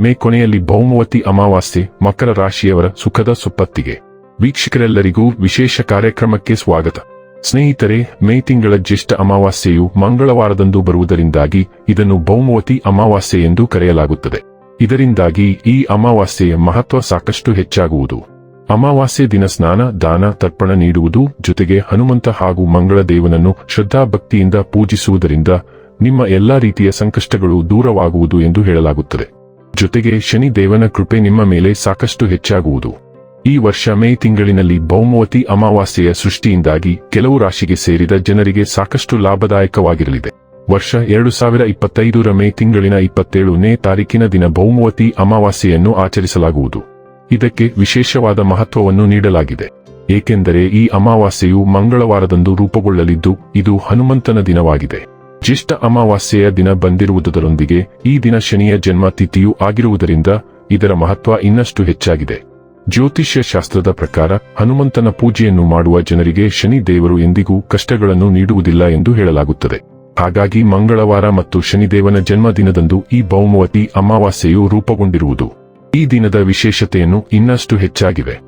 ಮೇ ಕೊನೆಯಲ್ಲಿ ಭೌಮವತಿ ಅಮಾವಾಸ್ಯೆ, ಮಕರ ರಾಶಿಯವರ ಸುಖದ ಸುಪ್ಪತ್ತಿಗೆ ವೀಕ್ಷಕರೆಲ್ಲರಿಗೂ ವಿಶೇಷ ಕಾರ್ಯಕ್ರಮಕ್ಕೆ ಸ್ವಾಗತ. ಸ್ನೇಹಿತರೆ, ಮೇ ತಿಂಗಳ ಜ್ಯೇಷ್ಠ ಅಮಾವಾಸ್ಯೆಯು ಮಂಗಳವಾರದಂದು ಬರುವುದರಿಂದಾಗಿ ಇದನ್ನು ಭೌಮವತಿ ಅಮಾವಾಸ್ಯೆ ಎಂದು ಕರೆಯಲಾಗುತ್ತದೆ. ಇದರಿಂದಾಗಿ ಈ ಅಮಾವಾಸ್ಯೆಯ ಮಹತ್ವ ಸಾಕಷ್ಟು ಹೆಚ್ಚಾಗುವುದು. ಅಮಾವಾಸ್ಯೆ ದಿನ ಸ್ನಾನ, ದಾನ, ತರ್ಪಣ ನೀಡುವುದು ಜೊತೆಗೆ ಹನುಮಂತ ಹಾಗೂ ಮಂಗಳ ದೇವನನ್ನು ಶ್ರದ್ಧಾಭಕ್ತಿಯಿಂದ ಪೂಜಿಸುವುದರಿಂದ ನಿಮ್ಮ ಎಲ್ಲಾ ರೀತಿಯ ಸಂಕಷ್ಟಗಳು ದೂರವಾಗುವುದು ಎಂದು ಹೇಳಲಾಗುತ್ತದೆ. ಜೊತೆಗೆ ಶನಿ ದೇವನ ಕೃಪೆ ನಿಮ್ಮ ಮೇಲೆ ಸಾಕಷ್ಟು ಹೆಚ್ಚಾಗುವುದು. ಈ ವರ್ಷ ಮೇ ತಿಂಗಳಿನಲ್ಲಿ ಭೌಮವತಿ ಅಮಾವಾಸ್ಯೆಯ ಸೃಷ್ಟಿಯಿಂದಾಗಿ ಕೆಲವು ರಾಶಿಗೆ ಸೇರಿದ ಜನರಿಗೆ ಸಾಕಷ್ಟು ಲಾಭದಾಯಕವಾಗಿರಲಿದೆ. ವರ್ಷ ಎರಡು ಸಾವಿರ ಇಪ್ಪತ್ತೈದರ ಮೇ ತಿಂಗಳಿನ ಇಪ್ಪತ್ತೇಳನೇ ತಾರೀಕಿನ ದಿನ ಭೌಮವತಿ ಅಮಾವಾಸ್ಯೆಯನ್ನು ಆಚರಿಸಲಾಗುವುದು. ಇದಕ್ಕೆ ವಿಶೇಷವಾದ ಮಹತ್ವವನ್ನು ನೀಡಲಾಗಿದೆ. ಏಕೆಂದರೆ ಈ ಅಮಾವಾಸ್ಯೆಯು ಮಂಗಳವಾರದಂದು ರೂಪುಗೊಳ್ಳಲಿದ್ದು, ಇದು ಹನುಮಂತನ ದಿನವಾಗಿದೆ. ಜ್ಯೇಷ್ಠ ಅಮಾವಾಸ್ಯೆಯ ದಿನ ಬಂದಿರುವುದರೊಂದಿಗೆ ಈ ದಿನ ಶನಿಯ ಜನ್ಮ ತಿಥಿಯೂ ಆಗಿರುವುದರಿಂದ ಇದರ ಮಹತ್ವ ಇನ್ನಷ್ಟು ಹೆಚ್ಚಾಗಿದೆ. ಜ್ಯೋತಿಷ್ಯ ಶಾಸ್ತ್ರದ ಪ್ರಕಾರ ಹನುಮಂತನ ಪೂಜೆಯನ್ನು ಮಾಡುವ ಜನರಿಗೆ ಶನಿ ದೇವರು ಎಂದಿಗೂ ಕಷ್ಟಗಳನ್ನು ನೀಡುವುದಿಲ್ಲ ಎಂದು ಹೇಳಲಾಗುತ್ತದೆ. ಹಾಗಾಗಿ ಮಂಗಳವಾರ ಮತ್ತು ಶನಿದೇವನ ಜನ್ಮದಿನದಂದು ಈ ಭೌಮವತಿ ಅಮಾವಾಸ್ಯೆಯು ರೂಪುಗೊಂಡಿರುವುದು. ಈ ದಿನದ ವಿಶೇಷತೆಯನ್ನು ಇನ್ನಷ್ಟು ಹೆಚ್ಚಾಗಿವೆ.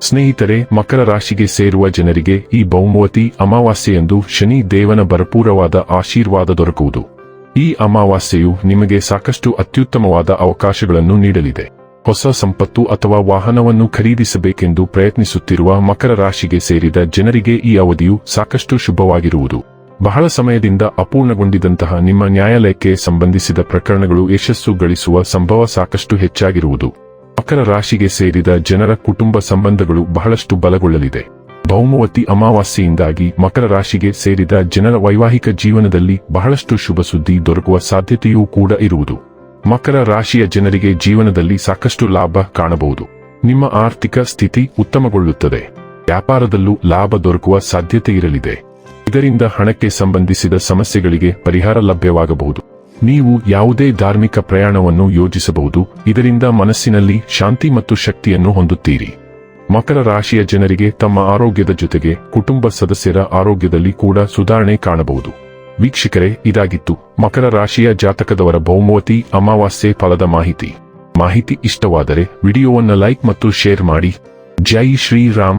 ಸ್ನೇಹಿತರೆ, ಮಕರ ರಾಶಿಗೆ ಸೇರುವ ಜನರಿಗೆ ಈ ಬೌಮವತಿ ಅಮಾವಾಸ್ಯೆಯಂದು ಶನಿ ದೇವನ ಭರಪೂರವಾದ ಆಶೀರ್ವಾದ ದೊರಕುವುದು. ಈ ಅಮಾವಾಸ್ಯೆಯು ನಿಮಗೆ ಸಾಕಷ್ಟು ಅತ್ಯುತ್ತಮವಾದ ಅವಕಾಶಗಳನ್ನು ನೀಡಲಿದೆ. ಹೊಸ ಸಂಪತ್ತು ಅಥವಾ ವಾಹನವನ್ನು ಖರೀದಿಸಬೇಕೆಂದು ಪ್ರಯತ್ನಿಸುತ್ತಿರುವ ಮಕರ ರಾಶಿಗೆ ಸೇರಿದ ಜನರಿಗೆ ಈ ಅವಧಿಯು ಸಾಕಷ್ಟು ಶುಭವಾಗಿರುವುದು. ಬಹಳ ಸಮಯದಿಂದ ಅಪೂರ್ಣಗೊಂಡಿದಂತಹ ನಿಮ್ಮ ನ್ಯಾಯಾಲಯಕ್ಕೆ ಸಂಬಂಧಿಸಿದ ಪ್ರಕರಣಗಳು ಯಶಸ್ಸು ಗಳಿಸುವ ಸಂಭವ ಸಾಕಷ್ಟು ಹೆಚ್ಚಾಗಿರುವುದು. ಮಕರ ರಾಶಿಗೆ ಸೇರಿದ ಜನರ ಕುಟುಂಬ ಸಂಬಂಧಗಳು ಬಹಳಷ್ಟು ಬಲಗೊಳ್ಳಲಿದೆ. ಭೌಮವತಿ ಅಮಾವಾಸ್ಯೆಯಿಂದಾಗಿ ಮಕರ ರಾಶಿಗೆ ಸೇರಿದ ಜನರ ವೈವಾಹಿಕ ಜೀವನದಲ್ಲಿ ಬಹಳಷ್ಟು ಶುಭ ಸುದ್ದಿ ದೊರಕುವ ಸಾಧ್ಯತೆಯೂ ಕೂಡ ಇರುವುದು. ಮಕರ ರಾಶಿಯ ಜನರಿಗೆ ಜೀವನದಲ್ಲಿ ಸಾಕಷ್ಟು ಲಾಭ ಕಾಣಬಹುದು. ನಿಮ್ಮ ಆರ್ಥಿಕ ಸ್ಥಿತಿ ಉತ್ತಮಗೊಳ್ಳುತ್ತದೆ. ವ್ಯಾಪಾರದಲ್ಲೂ ಲಾಭ ದೊರಕುವ ಸಾಧ್ಯತೆ ಇರಲಿದೆ. ಇದರಿಂದ ಹಣಕ್ಕೆ ಸಂಬಂಧಿಸಿದ ಸಮಸ್ಯೆಗಳಿಗೆ ಪರಿಹಾರ ಲಭ್ಯವಾಗಬಹುದು. ನೀವು ಯಾವುದೇ ಧಾರ್ಮಿಕ ಪ್ರಯಾಣವನ್ನು ಯೋಜಿಸಬಹುದು, ಇದರಿಂದ ಮನಸ್ಸಿನಲ್ಲಿ ಶಾಂತಿ ಮತ್ತು ಶಕ್ತಿಯನ್ನು ಹೊಂದುತ್ತೀರಿ. ಮಕರ ರಾಶಿಯ ಜನರಿಗೆ ತಮ್ಮ ಆರೋಗ್ಯದ ಜೊತೆಗೆ ಕುಟುಂಬ ಸದಸ್ಯರ ಆರೋಗ್ಯದಲ್ಲಿ ಕೂಡ ಸುಧಾರಣೆ ಕಾಣಬಹುದು. ವೀಕ್ಷಕರೇ, ಇದಾಗಿತ್ತು ಮಕರ ರಾಶಿಯ ಜಾತಕದವರ ಬಹುಮತಿ ಅಮಾವಾಸ್ಯೆ ಫಲದ ಮಾಹಿತಿ. ಮಾಹಿತಿ ಇಷ್ಟವಾದರೆ ವಿಡಿಯೋವನ್ನು ಲೈಕ್ ಮತ್ತು ಶೇರ್ ಮಾಡಿ. ಜೈ ಶ್ರೀರಾಮ್.